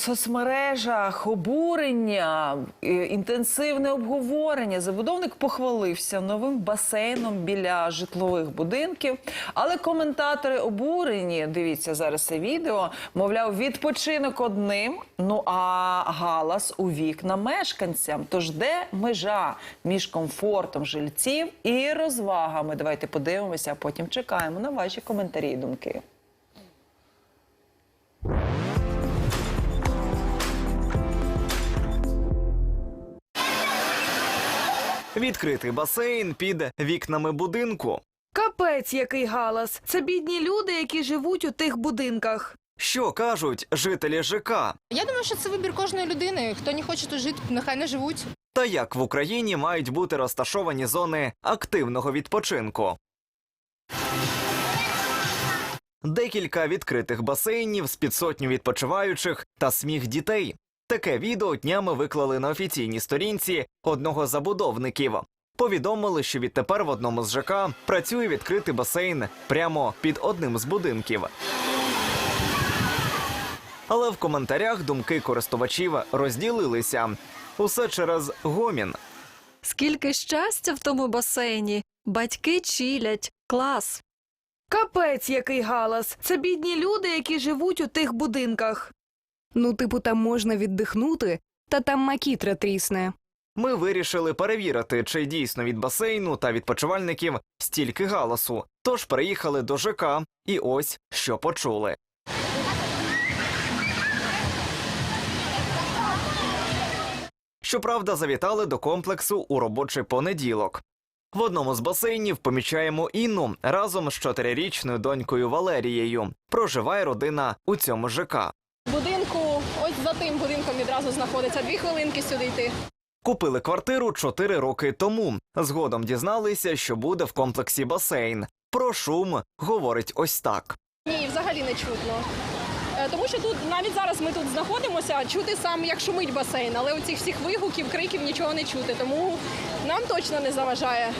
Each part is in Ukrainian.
соцмережах обурення, е, інтенсивне обговорення. Забудовник похвалився новим басейном біля житлових будинків. Але коментатори обурені. Дивіться зараз це відео. Мовляв, відпочинок одним. Ну а галас у вікна мешканцям. Тож де межа між комфортом жильців і розвагами? Давайте подивимося, а потім чекаємо на ваші коментарі і думки. Відкритий басейн під вікнами будинку. Капець, який галас. Це бідні люди, які живуть у тих будинках. Що кажуть жителі ЖК? Я думаю, що це вибір кожної людини. Хто не хоче тут жити, нехай не живуть. Та як в Україні мають бути розташовані зони активного відпочинку? Декілька відкритих басейнів з під сотню відпочиваючих та сміх дітей. Таке відео днями виклали на офіційній сторінці одного з забудовників. Повідомили, що відтепер в одному з ЖК працює відкритий басейн прямо під одним з будинків. Але в коментарях думки користувачів розділилися. Усе через гомін. Скільки щастя в тому басейні. Батьки чилять. Клас. Капець, який галас. Це бідні люди, які живуть у тих будинках. Ну, типу, там можна віддихнути, та там макітра трісне. Ми вирішили перевірити, чи дійсно від басейну та відпочивальників стільки галасу. Тож переїхали до ЖК, і ось що почули. Щоправда, завітали до комплексу у робочий понеділок. В одному з басейнів помічаємо Інну разом з чотирирічною донькою Валерією. Проживає родина у цьому ЖК. За тим будинком відразу знаходиться. Дві хвилинки сюди йти. Купили квартиру чотири роки тому. Згодом дізналися, що буде в комплексі басейн. Про шум говорить ось так. Ні, взагалі не чутно. Е, Тому що тут навіть зараз ми тут знаходимося, чути сам, як шумить басейн, але у цих всіх вигуків, криків нічого не чути. Тому нам точно не заважає.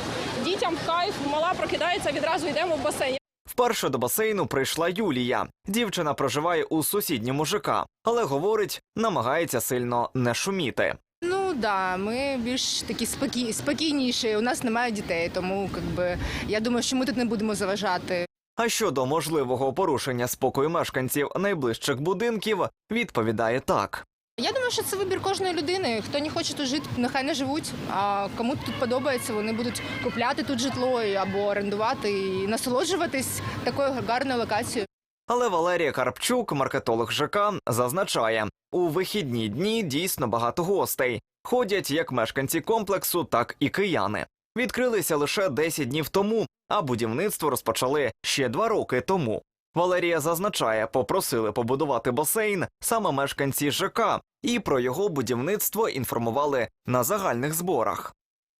Дітям в кайф, мала прокидається, відразу йдемо в басейн. Вперше до басейну прийшла Юлія. Дівчина проживає у сусідньому ЖК, але говорить, намагається сильно не шуміти. Ну да, ми більш такі спокій, спокійніші. У нас немає дітей, тому якби я думаю, що ми тут не будемо заважати. А щодо можливого порушення спокою мешканців найближчих будинків, відповідає так. Я думаю, що це вибір кожної людини. Хто не хоче тут жити, нехай не живуть. А кому тут подобається, вони будуть купляти тут житло або орендувати і насолоджуватись такою гарною локацією. Але Валерія Карпчук, маркетолог ЖК, зазначає, у вихідні дні дійсно багато гостей. Ходять як мешканці комплексу, так і кияни. Відкрилися лише 10 днів тому, а будівництво розпочали ще два роки тому. Валерія зазначає, попросили побудувати басейн саме мешканці ЖК, і про його будівництво інформували на загальних зборах.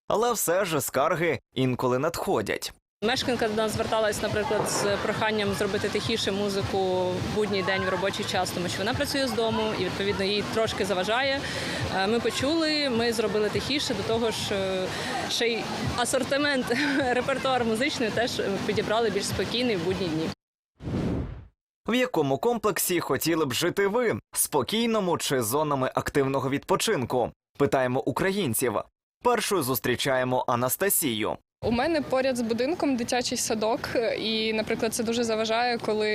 Але все ж скарги інколи надходять. Мешканка до нас зверталась, наприклад, з проханням зробити тихіше музику в будній день в робочий час, тому що вона працює з дому і відповідно їй трошки заважає. Е, Ми почули, ми зробили тихіше. До того ж, е, ще й асортимент репертуар музичний теж підібрали більш спокійний в будні дні. В якому комплексі хотіли б жити ви спокійному чи зонами активного відпочинку? Питаємо українців. Першою зустрічаємо Анастасію. У мене поряд з будинком дитячий садок, і, наприклад, це дуже заважає, коли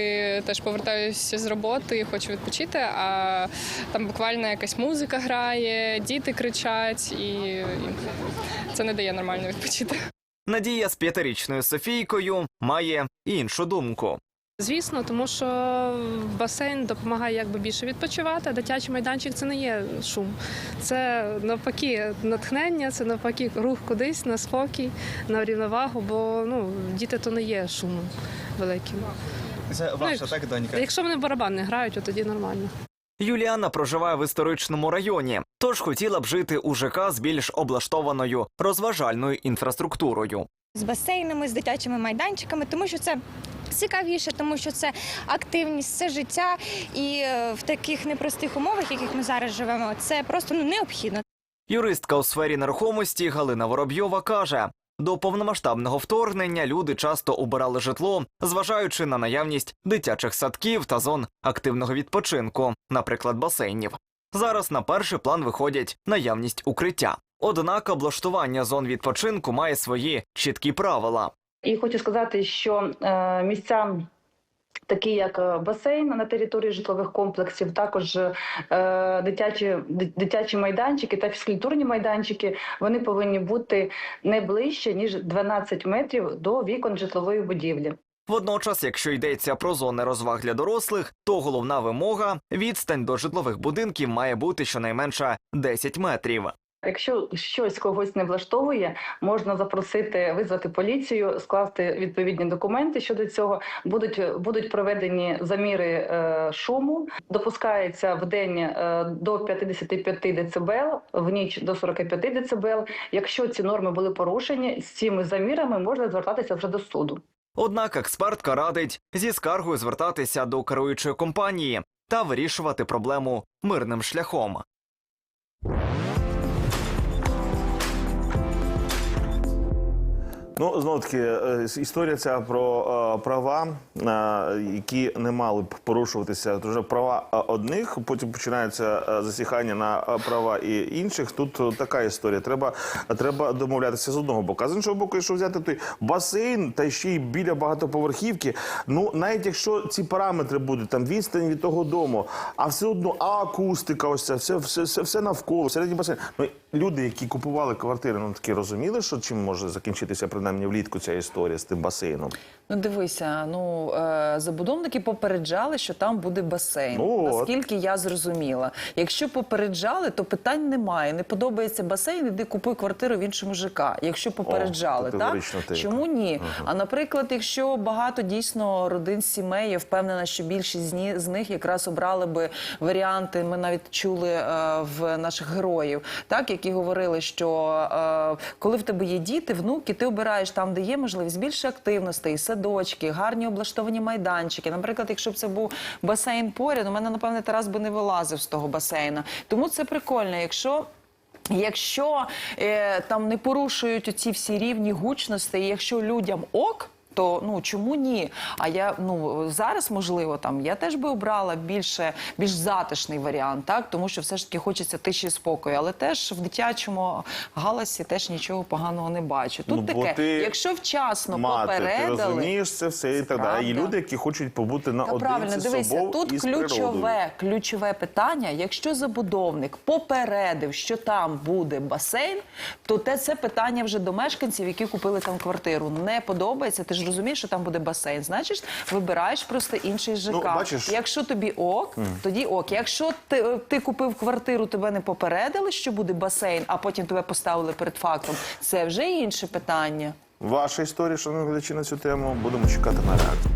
теж повертаюся з роботи, і хочу відпочити. А там буквально якась музика грає, діти кричать, і, і це не дає нормально відпочити. Надія з п'ятирічною Софійкою має іншу думку. Звісно, тому що басейн допомагає якби більше відпочивати, а дитячий майданчик це не є шум. Це навпаки натхнення, це навпаки рух кудись на спокій, на рівновагу, бо ну, діти то не є шумом великим. Це ваша, так, донька. Якщо вони барабан не грають, то тоді нормально. Юліана проживає в історичному районі, тож хотіла б жити у ЖК з більш облаштованою розважальною інфраструктурою. з басейнами, з дитячими майданчиками, тому що це цікавіше, тому що це активність, це життя, і е, в таких непростих умовах, в яких ми зараз живемо, це просто ну необхідно. Юристка у сфері нерухомості Галина Воробйова каже: До повномасштабного вторгнення люди часто обирали житло, зважаючи на наявність дитячих садків та зон активного відпочинку, наприклад, басейнів. Зараз на перший план виходять наявність укриття. Однак облаштування зон відпочинку має свої чіткі правила. І хочу сказати, що е, місця. Такі як е, басейн на території житлових комплексів, також е, дитячі, дитячі майданчики та фізкультурні майданчики, вони повинні бути не ближче ніж 12 метрів до вікон житлової будівлі. Водночас, якщо йдеться про зони розваг для дорослих, то головна вимога відстань до житлових будинків має бути щонайменше 10 метрів. Якщо щось когось не влаштовує, можна запросити визвати поліцію, скласти відповідні документи щодо цього. Будуть будуть проведені заміри е, шуму. Допускається в день е, до 55 дБ, в ніч до 45 дБ. Якщо ці норми були порушені, з цими замірами можна звертатися вже до суду. Однак експертка радить зі скаргою звертатися до керуючої компанії та вирішувати проблему мирним шляхом. Ну, знову таки, е, історія ця про е, права, е, які не мали б порушуватися. Тож права одних, потім починається засіхання на права і інших. Тут така історія. Треба, треба домовлятися з одного боку. А з іншого боку, якщо взяти той басейн та ще й біля багатоповерхівки, ну навіть якщо ці параметри будуть там відстань від того дому, а все одно а акустика, ось це все, все, все, все навколо, середній басейн. Ну люди, які купували квартири, ну такі розуміли, що чим може закінчитися принаймні влітку ця історія з тим басейном. Ну дивися, ну е, забудовники попереджали, що там буде басейн. Ну, от. Наскільки я зрозуміла. Якщо попереджали, то питань немає. Не подобається басейн, іди купуй квартиру в іншому ЖК. Якщо попереджали, так категорично ти. чому ні? А наприклад, якщо багато дійсно родин сімей, я впевнена, що більшість з них якраз обрали би варіанти. Ми навіть чули е, в наших героїв, так які говорили, що е, коли в тебе є діти, внуки, ти обираєш там, де є можливість більше активностей, садочки, гарні облаштовані майданчики. Наприклад, якщо б це був басейн поряд, у мене напевне Тарас би не вилазив з того басейна. Тому це прикольно, якщо. Якщо е, там не порушують оці всі рівні гучності, і якщо людям ок. То ну чому ні? А я ну зараз можливо там я теж би обрала більше більш затишний варіант, так тому що все ж таки хочеться тиші і спокою, але теж в дитячому галасі теж нічого поганого не бачу. Тут Ну, таке, ти якщо вчасно Мати, ти попередили, розумієш це все і так далі. І люди, які хочуть побути та наодинці правильно, дивися, собою тут з природою. ключове, ключове питання. Якщо забудовник попередив, що там буде басейн, то те це питання вже до мешканців, які купили там квартиру. Не подобається. Ти ж розумієш, що там буде басейн. Значить, вибираєш просто інший ЖК. Ну, бачиш. Якщо тобі ок, тоді ок. Якщо ти, ти купив квартиру, тебе не попередили, що буде басейн, а потім тебе поставили перед фактом. Це вже інше питання. Ваша історія, шановні глядачі, на цю тему. Будемо чекати на реакцію.